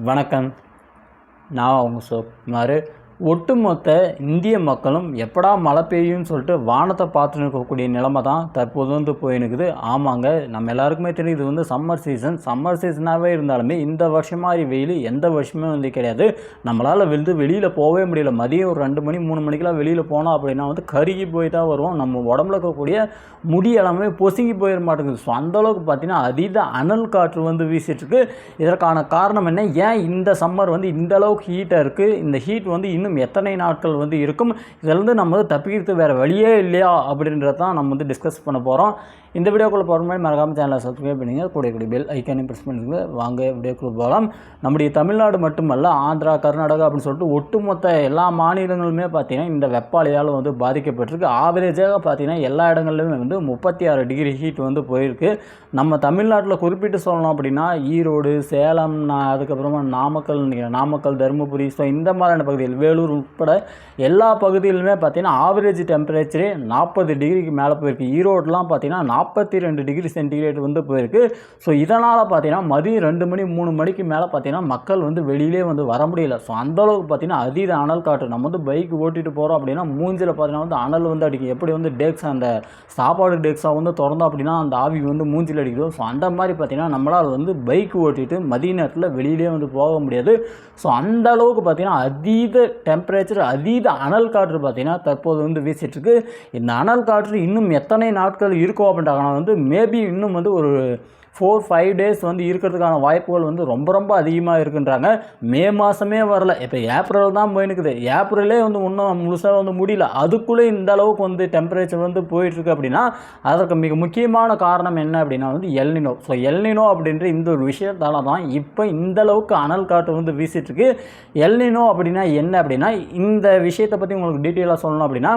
வணக்கம். நான் உங்கள் சோக்குமார் ஒட்டுமொத்த இந்திய மக்களும் எப்படா மழை பெய்யும்னு சொல்லிட்டு வானத்தை பார்த்துன்னு இருக்கக்கூடிய நிலைமை தான் தற்போது வந்து போயினுக்குது ஆமாங்க நம்ம எல்லாருக்குமே தெரியும் இது வந்து சம்மர் சீசன் சம்மர் சீசனாகவே இருந்தாலுமே இந்த வருஷம் மாதிரி வெயில் எந்த வருஷமே வந்து கிடையாது. நம்மளால் வந்து வெளியில் போகவே முடியல. மதியம் ஒரு ரெண்டு மணி மூணு மணிக்கெலாம் வெளியில் போனோம் அப்படின்னா வந்து கருகி போய் தான் வருவோம். நம்ம உடம்புல இருக்கக்கூடிய முடி எல்லாமே பொசுங்கி போயிட மாட்டேங்குது. ஸோ அந்தளவுக்கு பார்த்தீங்கன்னா அதீத அனல் காற்று வந்து வீசிட்டுருக்கு இதற்கான காரணம் என்ன? ஏன் இந்த சம்மர் வந்து இந்த அளவுக்கு ஹீட்டாக இருக்குது இந்த ஹீட் வந்து இன்னும் எத்தனை நாட்கள் வந்து இருக்கும்? இதிலேருந்து நம்ம வந்து தப்பிக்கிறது வேறு வழியே இல்லையா? அப்படின்றத தான் நம்ம வந்து டிஸ்கஸ் பண்ண போகிறோம் இந்த வீடியோக்குள்ளே போகிற மாதிரி மறக்காமல் சேனலை சப்ஸ்கிரைப் பண்ணிங்க. கூடிய கூடிய பெல் ஐக்கானே ப்ரெஸ் பண்ணுங்க. வாங்க வீடியோக்குள்ளே போகலாம் நம்முடைய தமிழ்நாடு மட்டுமல்ல ஆந்திரா கர்நாடகா அப்படின்னு சொல்லிட்டு ஒட்டுமொத்த எல்லா மாநிலங்களுமே பார்த்தீங்கன்னா இந்த வெப்பாலையால் வந்து பாதிக்கப்பட்டிருக்கு. ஆவரேஜாக பார்த்தீங்கன்னா எல்லா இடங்கள்லையுமே வந்து முப்பத்தி ஆறு டிகிரி ஹீட் வந்து போயிருக்கு. நம்ம தமிழ்நாட்டில் குறிப்பிட்டு சொல்லணும் அப்படின்னா ஈரோடு சேலம் அதுக்கப்புறமா நாமக்கல் நாமக்கல் தருமபுரி ஸோ இந்த மாதிரியான பகுதியில் வேலூர் உட்பட எல்லா பகுதியிலுமே பார்த்தீங்கன்னா ஆவரேஜ் டெம்பரேச்சரே நாற்பது டிகிரிக்கு மேலே போயிருக்கு. ஈரோடுலாம் பார்த்திங்கன்னா நாற்பத்தி ரெண்டு டிகிரி சென்டிகிரேட் வந்து போயிருக்கு. ஸோ இதனால் பார்த்தீங்கன்னா மதியம் ரெண்டு மணி மூணு மணிக்கு மேலே பார்த்தீங்கன்னா மக்கள் வந்து வெளியிலே வந்து வர முடியல. ஸோ அந்தளவுக்கு பார்த்தீங்கன்னா அதீத அனல் காற்று. நம்ம வந்து பைக் ஓட்டிகிட்டு போகிறோம் அப்படின்னா மூஞ்சில் பார்த்தீங்கன்னா வந்து அனல் வந்து அடிக்கும். எப்படி வந்து டேக்ஸ் அந்த சாப்பாடு டேக்ஸாக வந்து திறந்தோம் அப்படின்னா அந்த ஆவி வந்து மூஞ்சில் அடிக்குதோ ஸோ அந்த மாதிரி பார்த்தீங்கன்னா நம்மளால் வந்து பைக் ஓட்டிட்டு மதிய நேரத்தில் வெளியிலே வந்து போக முடியாது. ஸோ அந்த அளவுக்கு பார்த்திங்கன்னா அதீத டெம்பரேச்சர் அதீத அனல் காற்று பார்த்திங்கன்னா தற்போது வந்து வீசிட்டுருக்கு. இந்த அனல் காற்று இன்னும் எத்தனை நாட்கள் இருக்கும் அப்படின்றாங்கன்னா வந்து மேபி இன்னும் வந்து ஒரு ஃபோர் ஃபைவ் டேஸ் வந்து இருக்கிறதுக்கான வாய்ப்புகள் வந்து ரொம்ப ரொம்ப அதிகமாக இருக்குன்றாங்க. மே மாதமே வரல. இப்போ ஏப்ரல் தான் போயினுக்குது ஏப்ரலே வந்து இன்னும் முழுசாக வந்து முடியல. அதுக்குள்ளே இந்த அளவுக்கு வந்து டெம்பரேச்சர் வந்து போயிட்டுருக்கு அப்படின்னா அதற்கு மிக முக்கியமான காரணம் என்ன அப்படின்னா வந்து எல்னினோ ஸோ எல்னினோ அப்படின்ற இந்த ஒரு விஷயத்தால தான் இப்போ இந்த அளவுக்கு அனல் காற்று வந்து வீசிட்டுருக்கு. எல்னினோ அப்படின்னா என்ன அப்படின்னா இந்த விஷயத்தை பற்றி உங்களுக்கு டீட்டெயிலாக சொல்லணும் அப்படின்னா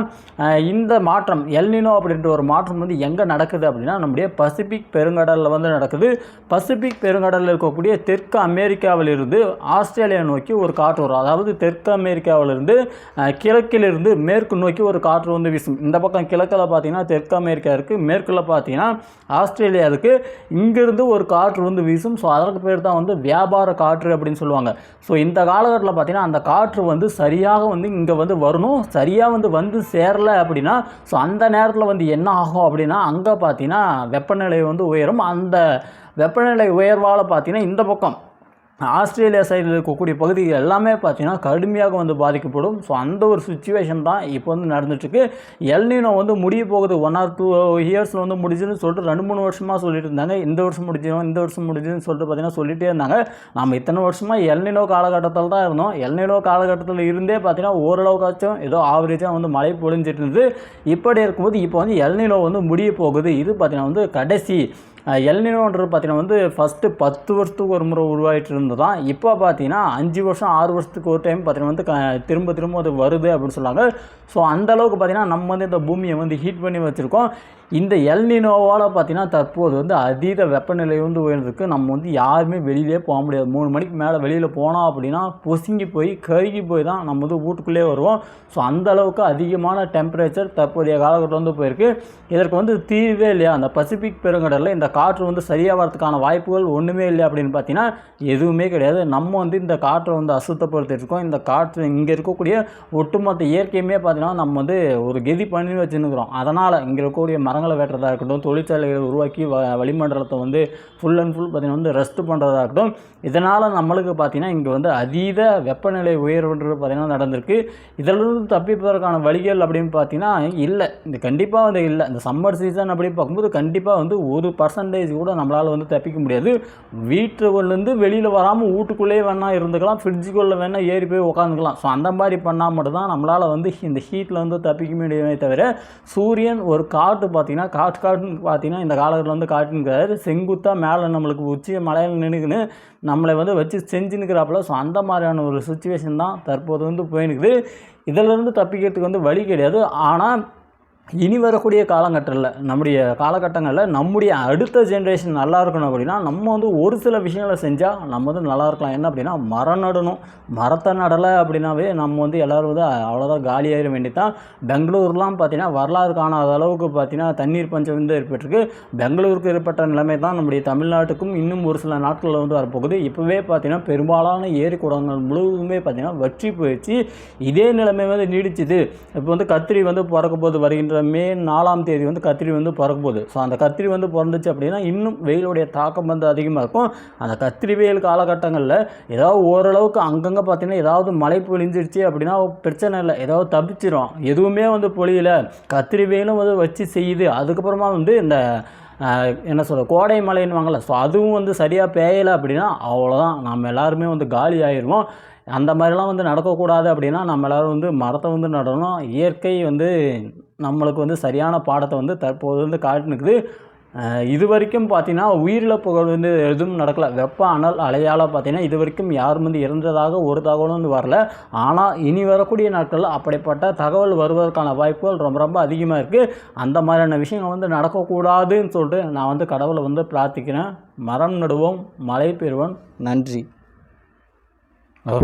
இந்த மாற்றம் எல்னினோ அப்படின்ற ஒரு மாற்றம் வந்து எங்கே நடக்குது அப்படின்னா நம்முடைய பசிபிக் பெருங்கடலில் வந்து நடக்குது. பசிபிக் பெருங்கடலில் இருக்கக்கூடிய தெற்கு அமெரிக்காவிலிருந்து ஆஸ்திரேலியா நோக்கி ஒரு காற்று வரும். அதாவது தெற்கு அமெரிக்காவிலிருந்து கிழக்கிலிருந்து மேற்கு நோக்கி ஒரு காற்று வந்து வீசும். இந்த பக்கம் கிழக்கில் பார்த்தீங்கன்னா தெற்கு அமெரிக்கா இருக்குது மேற்கில் பார்த்தீங்கன்னா ஆஸ்திரேலியா இருக்குது இங்கேருந்து ஒரு காற்று வந்து வீசும். ஸோ அதற்கு பேர் தான் வந்து வியாபார காற்று அப்படின்னு சொல்லுவாங்க. ஸோ இந்த காலகட்டத்தில் பார்த்தீங்கன்னா அந்த காற்று வந்து சரியாக வந்து இங்கே வந்து வரணும். சரியாக வந்து வந்து சேரல அப்படின்னா ஸோ அந்த நேரத்தில் வந்து என்ன ஆகும் அப்படின்னா அங்கே பார்த்தீங்கன்னா வெப்பநிலை வந்து உயரும். அந்த வெப்பநிலை உயர்வால் பார்த்தீங்கன்னா இந்த பக்கம் ஆஸ்திரேலியா சைடில் இருக்கக்கூடிய பகுதிகள் எல்லாமே பார்த்திங்கன்னா கடுமையாக வந்து பாதிக்கப்படும். ஸோ அந்த ஒரு சுச்சுவேஷன் தான் இப்போ வந்து நடந்துட்டுருக்கு. எல்னினோ வந்து முடிய போகுது. ஒன் ஆர் டூ இயர்ஸில் வந்து முடிஞ்சுன்னு சொல்லிட்டு ரெண்டு மூணு வருஷமாக சொல்லிட்டு இருந்தாங்க. இந்த வருஷம் முடிஞ்சிடும் இந்த வருஷம் முடிஞ்சுன்னு சொல்லிட்டு பார்த்தீங்கன்னா சொல்லிட்டே இருந்தாங்க. நம்ம இத்தனை வருஷமாக எல்னினோ காலகட்டத்தில் தான் இருந்தோம். எல்னினோ காலகட்டத்தில் இருந்தே பார்த்தீங்கன்னா ஓரளவுக்காச்சும் ஏதோ ஆவரேஜாக வந்து மழை பொழிஞ்சிட்டு இருந்தது. இப்படி இருக்கும்போது இப்போ வந்து எல்னினோ வந்து முடிய போகுது. இது பார்த்திங்கன்னா வந்து கடைசி எல்நினோன்றது பார்த்தீங்கன்னா வந்து ஃபஸ்ட்டு பத்து வருஷத்துக்கு ஒரு முறை உருவாகிட்டு இருந்ததான் இப்போ பார்த்தீங்கன்னா அஞ்சு வருஷம் ஆறு வருஷத்துக்கு ஒரு டைம் பார்த்தீங்கன்னா வந்து க- திரும்ப திரும்ப அது வருது அப்படின்னு சொன்னாங்க. ஸோ அந்தளவுக்கு பார்த்திங்கன்னா பார்த்தீங்கன்னா நம்ம வந்து இந்த பூமியை வந்து ஹீட் பண்ணி வச்சுருக்கோம். இந்த எல்நினோவால் பார்த்தீங்கன்னா தற்போது வந்து அதீத வெப்பநிலை வந்து உயர்ந்திருக்கு. நம்ம வந்து யாருமே வெளியிலே போக முடியாது. மூணு மணிக்கு மேலே வெளியில் போனோம் அப்படின்னா பொசுங்கி போய் கருகி போய் தான் நம்ம வந்து வீட்டுக்குள்ளே வருவோம். ஸோ அந்த அளவுக்கு அதிகமான டெம்பரேச்சர் தற்போதைய காலகட்டம் வந்து போயிருக்கு. இதற்கு வந்து தீர்வே இல்லையா? அந்த பசிபிக் பெருங்கடலில் இந்த காற்று வந்து சரியாக வரதுக்கான வாய்ப்புகள் ஒன்றுமே இல்லை அப்படின்னு பார்த்தீங்கன்னா எதுவுமே கிடையாது. நம்ம வந்து இந்த காற்றை வந்து அசுத்தப்படுத்திட்டு இருக்கோம் இந்த காற்று இங்கே இருக்கக்கூடிய ஒட்டுமொத்த இயற்கையுமே பார்த்தீங்கன்னா நம்ம வந்து ஒரு கெதி பண்ணி வச்சுருக்கிறோம். அதனால் இங்கே இருக்கக்கூடிய மரங்களை வெட்டுறதா இருக்கட்டும் தொழிற்சாலைகளை உருவாக்கி வ வளிமண்டலத்தை வந்து ஃபுல் அண்ட் ஃபுல் பார்த்திங்கன்னா வந்து ரெஸ்ட் பண்ணுறதா இருக்கட்டும் இதனால் நம்மளுக்கு பார்த்தீங்கன்னா இங்கே வந்து அதீத வெப்பநிலை உயர்வுன்றது பார்த்திங்கன்னா நடந்திருக்கு. இதிலிருந்து தப்பிப்பதற்கான வழிகள் அப்படின்னு பார்த்தீங்கன்னா இல்லை. இந்த கண்டிப்பாக வந்து இல்லை. இந்த சம்மர் சீசன் அப்படின்னு பார்க்கும்போது கண்டிப்பாக வந்து ஒரு பர்சன்டேஜ் கூட நம்மளால் வந்து தப்பிக்க முடியாது. வீட்டுலேருந்து வெளியில் வராமல் வீட்டுக்குள்ளேயே வேணால் இருந்துக்கலாம் ஃப்ரிட்ஜுக்குள்ளே வேணால் ஏறி போய் உட்காந்துக்கலாம் ஸோ அந்த மாதிரி பண்ணால் மட்டும்தான் நம்மளால் வந்து இந்த ஹீட்டில் வந்து தப்பிக்க முடியுமே தவிர சூரியன் ஒரு காட்டு பார்த்திங்கன்னா காட்டு காட்டுன்னு பார்த்தீங்கன்னா இந்த காலகட்டத்தில் வந்து காட்டுங்கிறாரு செங்குத்தாக மேலே நம்மளுக்கு உச்சி மலையில் நின்றுக்குன்னு நம்மளை வந்து வச்சு செஞ்சுன்னுக்கிறாப்புல. ஸோ அந்த மாதிரியான ஒரு சுச்சுவேஷன் தான் தற்போது வந்து போயினுக்குது இதிலிருந்து தப்பிக்கிறதுக்கு வந்து வழி கிடையாது. ஆனால் இனி வரக்கூடிய காலகட்டத்தில் நம்முடைய காலகட்டங்களில் நம்முடைய அடுத்த ஜென்ரேஷன் நல்லா இருக்கணும் அப்படின்னா நம்ம வந்து ஒரு சில விஷயங்களை செஞ்சால் நம்ம வந்து நல்லா இருக்கலாம். என்ன அப்படின்னா மரம் நடணும். மரத்தை நடலை அப்படின்னாவே நம்ம வந்து எல்லோரும் வந்து அவ்வளோதான் காலியாகிட வேண்டியதான் பெங்களூர்லாம் பார்த்தீங்கன்னா வரலாறு காணாத அளவுக்கு பார்த்தீங்கன்னா தண்ணீர் பஞ்சம் வந்து ஏற்பட்டிருக்கு. பெங்களூருக்கு ஏற்பட்ட நிலைமை தான் நம்முடைய தமிழ்நாட்டுக்கும் இன்னும் ஒரு சில நாட்களில் வந்து வரப்போகுது. இப்போவே பார்த்தீங்கன்னா பெரும்பாலான ஏரி குடங்கள் முழுவதுமே பார்த்தீங்கன்னா வற்றி போயிடுச்சு. இதே நிலைமை வந்து நீடிச்சுது. இப்போ வந்து கத்திரி வந்து பிறக்க போது வருகின்ற மே நாலாம் தேதி வந்து கத்திரி வந்து பிறக்க போகுது ஸோ அந்த கத்திரி வந்து பிறந்துச்சு அப்படின்னா இன்னும் வெயிலுடைய தாக்கம் வந்து அதிகமாக இருக்கும். அந்த கத்திரி வெயில் காலகட்டங்களில் ஏதாவது ஓரளவுக்கு அங்கங்கே பார்த்தீங்கன்னா ஏதாவது மழை பொழிஞ்சிருச்சு அப்படின்னா பிரச்சனை இல்லை. ஏதாவது தப்பிச்சிரும். எதுவுமே வந்து பொழியல. கத்திரி வெயிலும் வந்து வச்சு செய்யுது. அதுக்கப்புறமா வந்து இந்த என்ன சொல்கிற கோடை மழைன்னுவாங்கள்ல ஸோ அதுவும் வந்து சரியாக பேயலை அப்படின்னா அவ்வளோதான் நம்ம எல்லாருமே வந்து காலி ஆயிடுவோம் அந்த மாதிரிலாம் வந்து நடக்கக்கூடாது அப்படின்னா நம்ம எல்லோரும் வந்து மரத்தை வந்து நடணும். இயற்கை வந்து நம்மளுக்கு வந்து சரியான பாடத்தை வந்து தற்போது வந்து காட்டினுக்குது இது வரைக்கும் பார்த்தீங்கன்னா புகழ் வந்து எதுவும் நடக்கலை. வெப்ப அனல் அலையால் பார்த்தீங்கன்னா இது வரைக்கும் யாரும் வந்து இறந்ததாக ஒரு தகவலும் வந்து வரல. ஆனால் இனி வரக்கூடிய நாட்களில் அப்படிப்பட்ட தகவல் வருவதற்கான வாய்ப்புகள் ரொம்ப ரொம்ப அதிகமாக இருக்குது அந்த மாதிரியான விஷயங்கள் வந்து நடக்கக்கூடாதுன்னு சொல்லிட்டு நான் வந்து கடவுளை வந்து பிரார்த்திக்கிறேன். மரம் நடுவோம் மழை பெறுவோம். நன்றி. ஓ